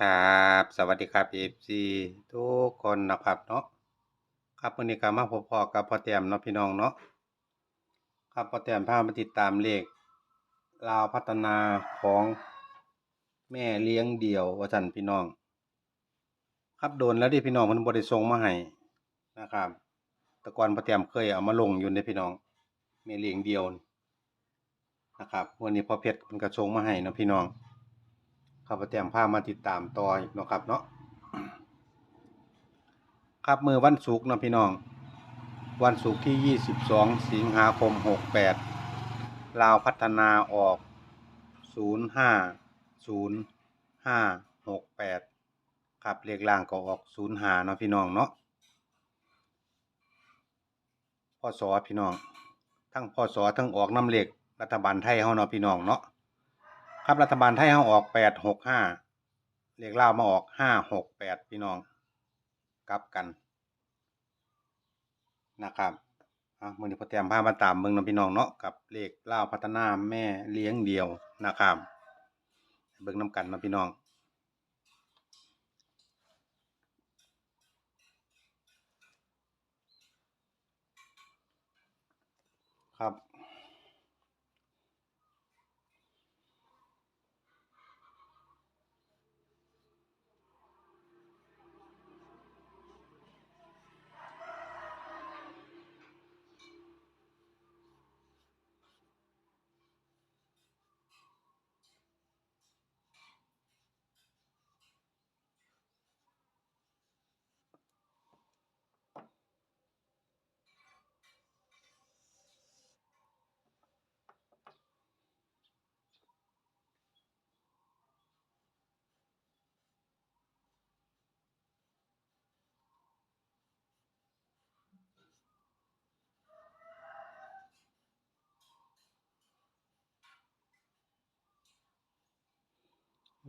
ครับสวัสดีครับ FC ทุกคนนะครับเนาะครับวันนี้ก็มาพบพอกับพ่อแต้มเนาะพี่น้องเนาะครับพ่อแต้มพามาติดตามเลขลาวพัฒนาของแม่เลี้ยงเดี่ยวว่าซั่นพี่น้อง ครับโดนแล้วที่พี่น้องเพิ่นบ่ได้ส่งมาให้นะครับแต่ก่อนพ่อแต้มเคยเอามาลงอยู่ในพี่น้องแม่เลี้ยงเดี่ยวนะครับวันนี้พ่อเพชรเพิ่นก็ส่งมาให้นะพี่น้อง ครับพ่อแต้มพามาติดตามต่ออีกเนาะครับเนาะครับมือวันศุกร์นะพี่น้อง วันศุกร์ที่ 22 สิงหาคม 68 ลาวพัฒนาออก 050568 ครับเลขล่างก็ออก05เนาะพี่น้องเนาะพ่อสอพี่น้อง ทั้งพ่อสอทั้งออกน้ำเหลขรัฐบาลไทยเฮาเนาะพี่น้องเนาะ ครับรัฐบาลไทยเฮาออก865เลขลามาออก568พี่น้องกลับกันนะครับอะมื้อนี้พ่อแต้มพามาตามเบิ่งเนาะพี่น้องเนาะกับเลขลาพัฒนาแม่เลี้ยงเดียวนะครับเบิ่งนํกันเนาพี่น้องครับ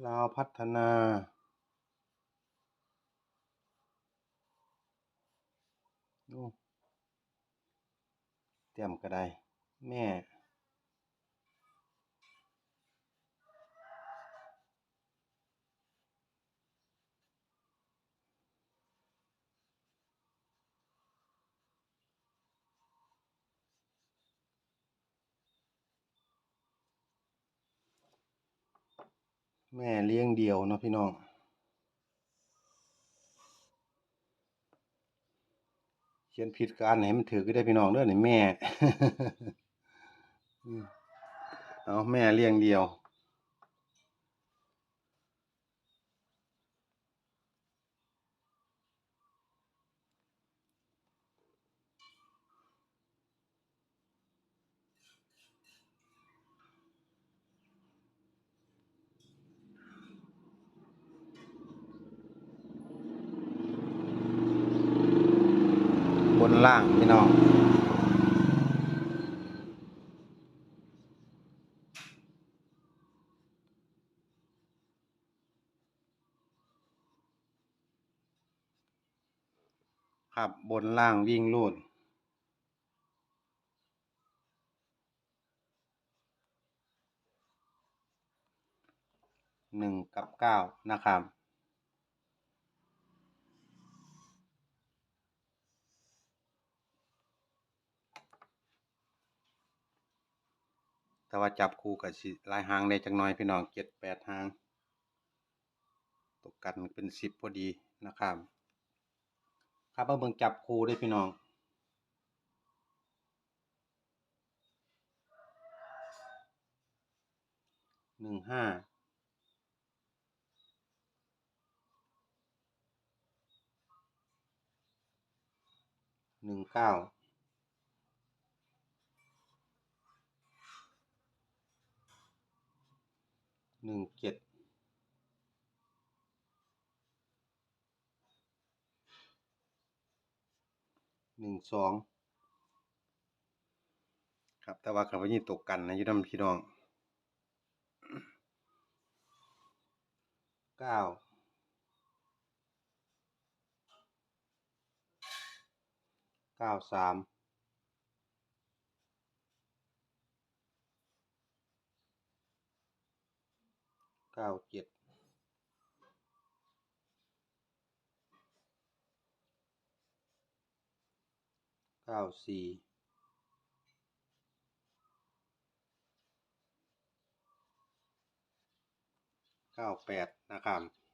ลาวพัฒนาโอ้เตรียมก็ได้แม่ แม่เลี้ยงเดี่ยวเนาะพี่น้อง เขียนผิดการไหนมันถือก็ได้พี่น้องเด้อนี่แม่ เอาแม่เลี้ยงเดี่ยว ล่างพี่น้องครับบนล่างวิ่งรูดหนึ่งกับเก้านะครับ แต่ว่าจับคู่กับสิลายหางได้จักหน่อยพี่น้องเจ็ดแปดหางตกกันเป็นสิบพอดีนะครับครับมาเบิ่งจับคู่ได้พี่น้องหนึ่งห้าหนึ่งเก้า หนึ่งเจ็ดหนึ่งสองครับแต่ว่าคำว่านี่ตกกันนะยุดำพี่น้องเก้าเก้าสาม เก้าเจ็ดเก้าสี่เก้าแปดนะครับ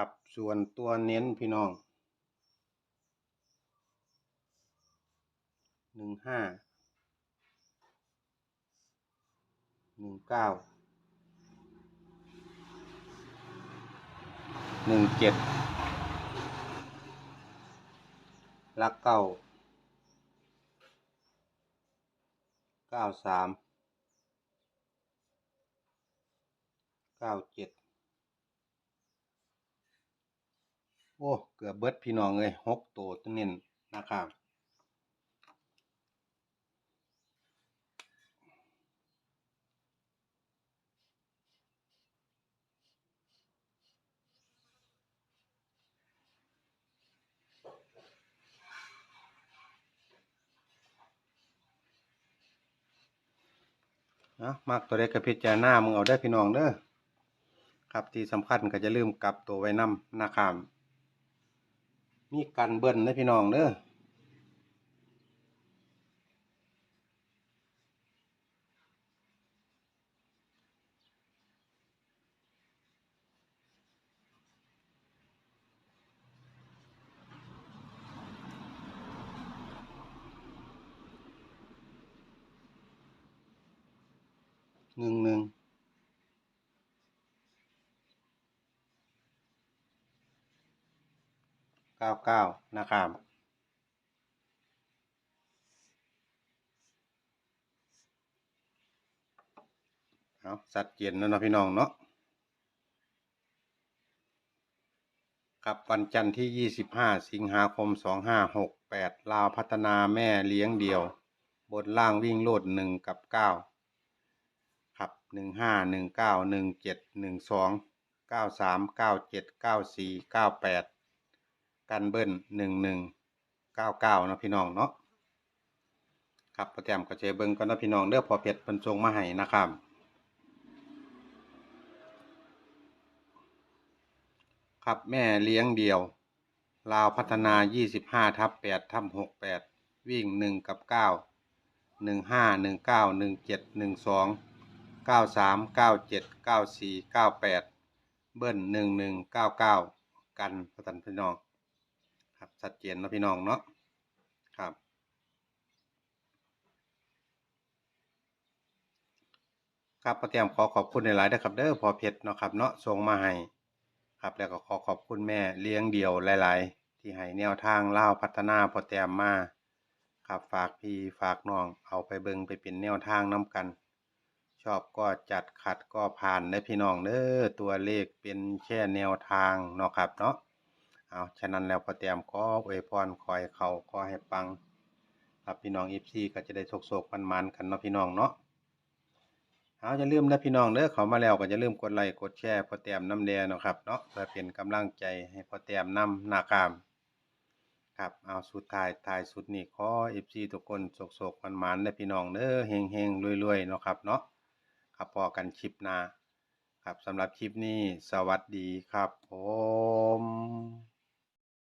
ครับ ส่วนตัวเน้นพี่น้องหนึ่งห้าหนึ่งเก้าหนึ่งเจ็ดลักเก้าเก้าสามเก้าเจ็ด โอ้เกือบเบิดพี่น้องเลยหกตัวตัวเน้นนะครับนะมักตัวใดก็พิจารณามึงเอาได้พี่น้องเด้อครับที่สำคัญก็จะลืมกลับตัวไว้นำนะครับ มีกันเบิ้ลนะพี่น้องเด้อหนึ่งหนึ่ง เก้าเก้านะครับเอาสัดเจนแล้วนะพี่น้องเนาะครับวันจันทร์ที่ 25 สิงหาคม 2568 ลาวพัฒนาแม่เลี้ยงเดี่ยว บนล่างวิ่งโลด 1 กับ 9 ครับ 15 19 17 12 93 97 94 98 กันเบิ้ล11 99เนาเก้านะพี่น้องเนาะครับประแตมก็เจเบิ่งก่อนะพี่น้องเด้อพอเพชรเพิ่นส่งมาให้นะครับครับแม่เลี้ยงเดี่ยว ลาวพัฒนา 25 ทับ8ทับ68 วิ่ง 1 กับ 9 15 19 17 12 93 97 94 98 เบิ้ล11 99 กันประทันพี่น้อง ครับชัดเจนเนาะพี่น้องเนาะครับ ครับประเตรียมขอขอบคุณในหลายๆนะครับเด้อพอเพชรเนาะครับเนาะส่งมาให้ครับแล้วก็ขอขอบคุณแม่เลี้ยงเดี่ยวหลาย ๆ ที่ให้แนวทางเล่าพัฒนาพอแต้มมาครับฝากพี่ฝากน้องเอาไปเบิ่งไปเป็นแนวทางน้กัน ชอบก็จัดขัดก็ผ่านนะพี่น้องเด้อตัวเลขเป็นแค่แนวทางเนาะครับเนาะ เอาฉะนั้นแล้วพอแต้มขออวยพรคอยเขาขอให้ปัง ครับพี่น้อง FC ก็จะได้โศกๆมันๆกันเนาะพี่น้องเนาะเอาอย่าลืมนะพี่น้องเด้อเขามาแล้วก็อย่าลืมกดไลค์กดแชร์พอแต้มน้ำแดงนะครับเนาะเพื่อเป็นกำลังใจให้พอแต้มนำหน้ากามครับเอาสุดท้ายท้ายสุดนี้ขอ FC ทุกคนโศกๆมันๆนะพี่น้องเด้อเฮงๆรวยๆเนาะครับเนาะครับพอกันคลิปหน้าครับสำหรับคลิปนี้สวัสดีครับผม